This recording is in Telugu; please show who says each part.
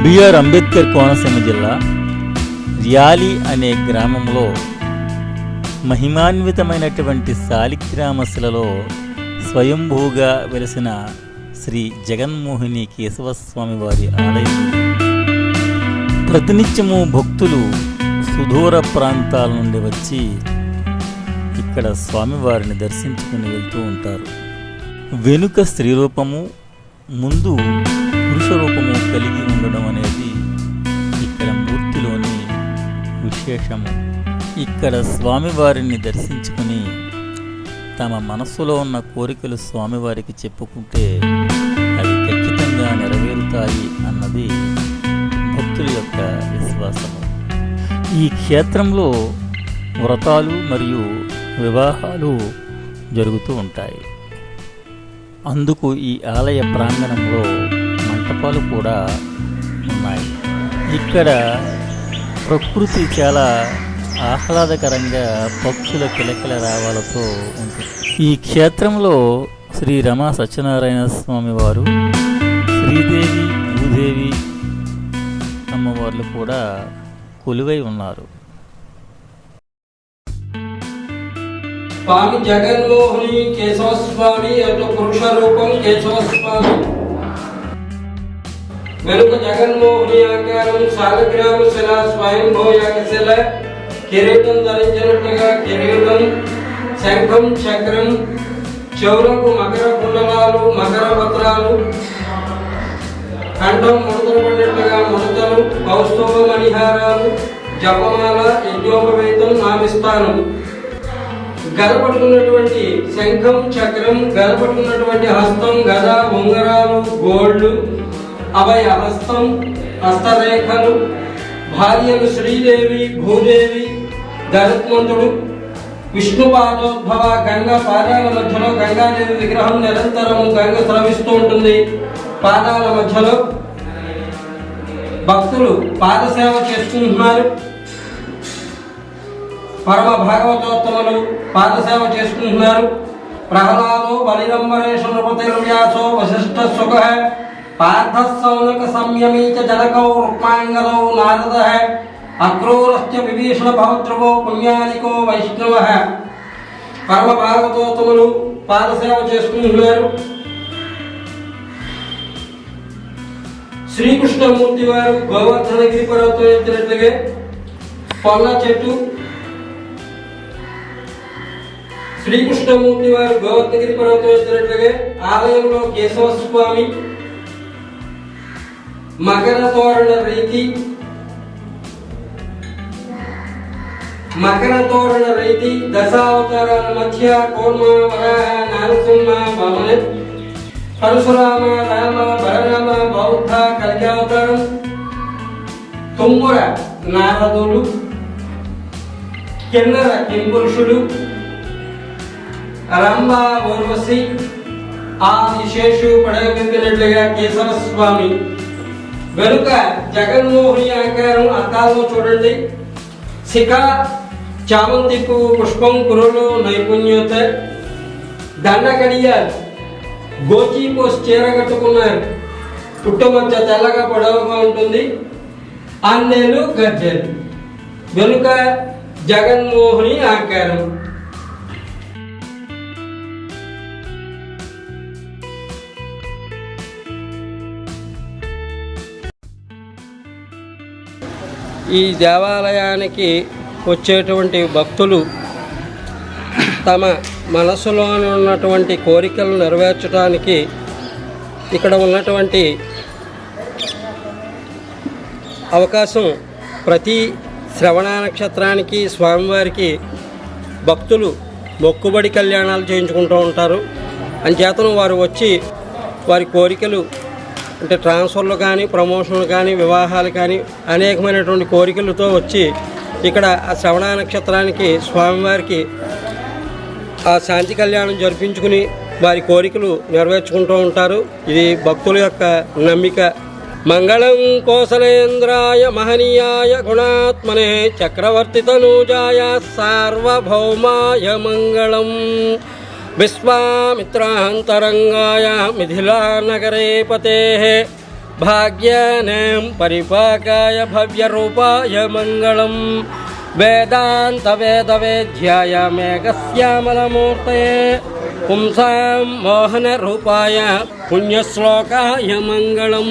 Speaker 1: బిఆర్ అంబేద్కర్ కోనసీమ జిల్లా ర్యాలీ అనే గ్రామంలో మహిమాన్వితమైనటువంటి శాలిగ్రామశిలలో స్వయంభూగా వెలిసిన శ్రీ జగన్మోహిని కేశవస్వామి వారి ఆలయం. ప్రతినిత్యము భక్తులు సుదూర ప్రాంతాల నుండి వచ్చి ఇక్కడ స్వామివారిని దర్శించుకుని వెళ్తూ ఉంటారు. వెనుక స్త్రీ రూపము ముందు పురుష రూపము కలిగి ఉంది విశేషము. ఇక్కడ స్వామివారిని దర్శించుకుని తమ మనస్సులో ఉన్న కోరికలు స్వామివారికి చెప్పుకుంటే అవి ఖచ్చితంగా నెరవేరుతాయి అన్నది భక్తుల యొక్క విశ్వాసము. ఈ క్షేత్రంలో వ్రతాలు మరియు వివాహాలు జరుగుతూ ఉంటాయి. అందుకు ఈ ఆలయ ప్రాంగణంలో మంటపాలు కూడా ఉన్నాయి. ఇక్కడ ప్రకృతి చాలా ఆహ్లాదకరంగా పక్షుల కిలకిల రావాలతో ఉంటుంది. ఈ క్షేత్రంలో శ్రీ రమా సత్యనారాయణ స్వామి వారు శ్రీదేవి భూదేవి అమ్మవార్లు కూడా కొలువై ఉన్నారు.
Speaker 2: స్వామి జగన్మోహని కేశవ స్వామి అటు పురుష రూపం కేశవ స్వామి వెనుక జగన్మోహని ఆకారం సాలగ్రామ శిల స్వయంభవ యాగశిల కిరీటం ధరించినట్లుగా కిరీటం శంఖం చక్రం చెవులకు మకర కుండలాలు మకర పత్రాలు కంఠం ముడతలు పడినట్టుగా ముడతలు కౌస్తుభ మణిహారాలు జపమాల యజ్ఞోపవేతం నామిస్తాను గలపట్టుకున్నటువంటి శంఖం చక్రం గలపట్టుకున్నటువంటి హస్తం గద ఉంగరాలు గోల్డ్ అభయ హస్తం హస్తరేఖలు భార్యలు శ్రీదేవి భూదేవి గరుత్మంతుడు విష్ణు పాదోద్భవ గంగ పాదాల మధ్యలో గంగాదేవి విగ్రహం నిరంతరము గంగ స్రవిస్తూ ఉంటుంది. పాదాల మధ్యలో భక్తులు పాదసేవ చేసుకుంటున్నారు. పరమ భాగవతోత్తములు పాదసేవ చేసుకుంటున్నారు. ప్రహ్లాదో బలిరంబరేషు నృపతిర్ వ్యాసో వశిష్ఠ సుఖ పార్థ సౌనక సంయమీ చ జనకౌ రుక్మాంగదౌ నారద అక్రూరశ్చ విభీషణ భవద్రువో పుణ్యానికో వైష్ణవ పరమ భాగవతోత్తములు పాదసేవ చేసుకుంటున్నారు శ్రీకృష్ణమూర్తి వారు గోవర్ధనగిరి పర్వతం ఎత్తినట్లుగా పొల్ల చెట్టు శ్రీకృష్ణమూర్తి వారు గోవర్ధనగిరి పర్వతం ఎత్తినట్లుగా ఆలయంలో కేశవ స్వామి మకర తోరణ రీతి మకర తోరణ రీతి దశావతారాల మధ్య కూర్మ వరాహ నారసింహ భవన. పరశురామ రామ బలరామ బౌద్ధ కలికావతారం. తుమ్ముర నారదులు. కిన్నర కింపురుషులు. రంభ ఊర్వశి. ఆదిశేషు పడగబెట్టినట్లుగా కేశవ స్వామి వెనుక జగన్మోహని ఆకారం అద్దాల్లో చూడండి. శిఖ చామంతి పువ్వు పుష్పం కురులు నైపుణ్యత. దండకడియాలు గోచి పోసి చీర కట్టుకున్నారు. పుట్టుమచ్చ తెల్లగా పొడవుగా ఉంటుంది. అన్నేలు గద్దెలు వెనుక జగన్మోహని ఆకారం ఈ దేవాలయానికి వచ్చేటువంటి భక్తులు తమ మనసులో ఉన్నటువంటి కోరికలు నెరవేర్చడానికి ఇక్కడ ఉన్నటువంటి అవకాశం ప్రతి శ్రవణ నక్షత్రానికి స్వామివారికి భక్తులు మొక్కుబడి కళ్యాణాలు చేయించుకుంటూ ఉంటారు. అంచేతను వారు వచ్చి వారి కోరికలు అంటే ట్రాన్స్ఫర్లు కానీ ప్రమోషన్లు కానీ వివాహాలు కానీ అనేకమైనటువంటి కోరికలతో వచ్చి ఇక్కడ ఆ శ్రవణ నక్షత్రానికి స్వామివారికి ఆ శాంతి కళ్యాణం జరిపించుకుని వారి కోరికలు నెరవేర్చుకుంటూ ఉంటారు. ఇది భక్తుల యొక్క నమ్మిక. మంగళం కోసలేంద్రాయ మహనీయాయ గుణాత్మనే చక్రవర్తి తనూజాయ సార్వభౌమాయ మంగళం. విశ్వామిత్రాంతరంగాయ మిథిలానగరే పతే భాగ్యానాం పరిపాకాయ భవ్యరూపాయ మంగళం వేదాంత వేద వేద్యాయ మేఘశ్యామలమూర్తయే పుంసాం మోహన రూపాయ పుణ్యశ్లోకాయ మంగళం